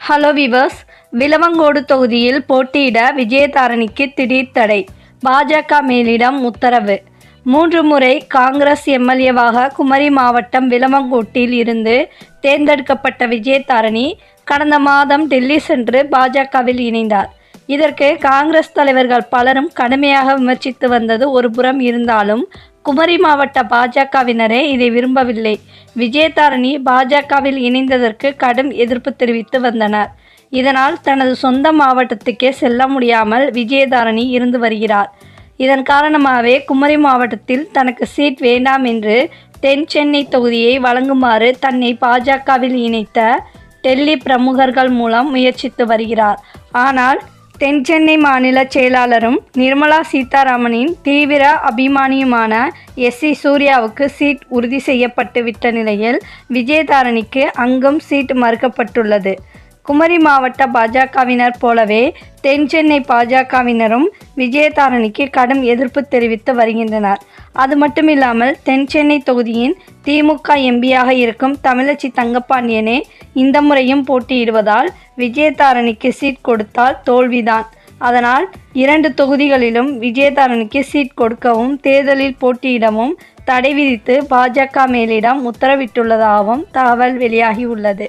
Hello viewers Vilavancode தொகுதியில் போட்டியிட விஜயதாரணிக்கு திடீர் தடை. பாஜக மேலிடம் உத்தரவு. மூன்று முறை காங்கிரஸ் எம்எல்ஏவாக குமரி மாவட்டம் விலவங்கோட்டில் இருந்து தேர்ந்தெடுக்கப்பட்ட விஜயதாரணி கடந்த மாதம் டெல்லி சென்று பாஜகவில் இணைந்தார். இதற்கு காங்கிரஸ் தலைவர்கள் பலரும் கடுமையாக விமர்சித்து வந்தது ஒரு புறம் இருந்தாலும் குமரி மாவட்ட பாஜகவினரே இதை விரும்பவில்லை. விஜயதாரணி பாஜகவில் இணைந்ததற்கு கடும் எதிர்ப்பு தெரிவித்து வந்தனர். இதனால் தனது சொந்த மாவட்டத்துக்கே செல்ல முடியாமல் விஜயதாரணி இருந்து வருகிறார். இதன் காரணமாகவே குமரி மாவட்டத்தில் தனக்கு சீட் வேண்டாம் என்று தென் சென்னை தொகுதியை வழங்குமாறு தன்னை பாஜகவில் இணைத்த டெல்லி பிரமுகர்கள் மூலம் முயற்சித்து வருகிறார். ஆனால் தென் சென்னை மாநில செயலாளரும் நிர்மலா சீதாராமனின் தீவிர அபிமானியுமான எஸ் சி சூர்யாவுக்கு சீட் உறுதி செய்யப்பட்டு விட்ட நிலையில் விஜயதாரணிக்கு அங்கும் சீட் மறுக்கப்பட்டுள்ளது. குமரி மாவட்ட பாஜகவினர் போலவே தென் சென்னை பாஜகவினரும் விஜயதாரணிக்கு கடும் எதிர்ப்பு தெரிவித்து வருகின்றனர். அது மட்டுமில்லாமல் தென் சென்னை தொகுதியின் திமுக எம்பியாக இருக்கும் தமிழச்சி தங்கப்பாண்டியனே இந்த முறையும் போட்டியிடுவதால் விஜயதாரணிக்கு சீட் கொடுத்தால் தோல்விதான். அதனால் இரண்டு தொகுதிகளிலும் விஜயதாரணிக்கு சீட் கொடுக்கவும் தேர்தலில் போட்டியிடவும் தடை விதித்து பாஜக மேலிடம் உத்தரவிட்டுள்ளதாகவும் தகவல் வெளியாகியுள்ளது.